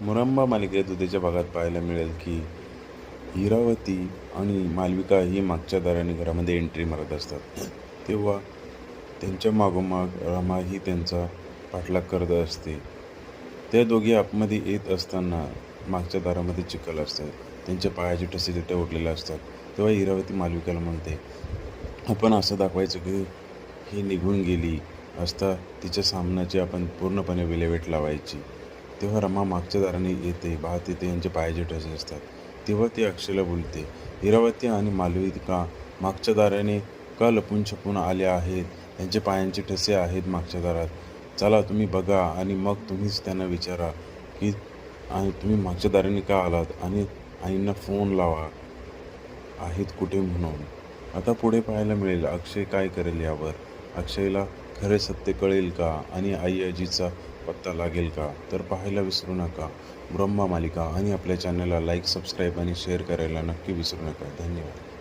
मुरंबा मालिकेत उद्याच्या भागात पाहायला मिळेल की हिरावती आणि मालविका ही मागच्या दाराने घरामध्ये एंट्री मारत असतात. तेव्हा त्यांच्या मागोमाग रमा ही त्यांचा पाठलाग करत असते. त्या दोघी आतमध्ये येत असताना मागच्या दारामध्ये चिखल असतात त्यांच्या पायाचे ठसे तिथे उठलेले असतात. तेव्हा हिरावती मालविकाला म्हणते आपण असं दाखवायचं की ही निघून गेली असता तिच्या सामन्याची आपण पूर्णपणे विल्हेवाट लावायची. तेव्हा रमा मागच्या दाराने येते पाहते ते यांचे पायाचे ठसे असतात. तेव्हा ती अक्षयला बोलते इरावती आणि मालविका मागच्या दाराने का लपून छपून आल्या आहेत? त्यांचे पायांचे ठसे आहेत मागच्या दारात. चला तुम्ही बघा आणि मग तुम्हीच त्यांना विचारा की आणि तुम्ही मागच्या दाराने का आलात? आणि आईंना फोन लावा आहेत कुठे म्हणून. आता पुढे पाहायला मिळेल अक्षय काय करेल यावर. अक्षयला खरे सत्य कळेल का? आणि आई आजीचा पत्ता लागेल का? तर पाहायला विसरू नका. ब्रह्मा मालिका आणि आपल्या चॅनलला लाईक सबस्क्राईब आणि शेअर करायला नक्की विसरू नका. धन्यवाद.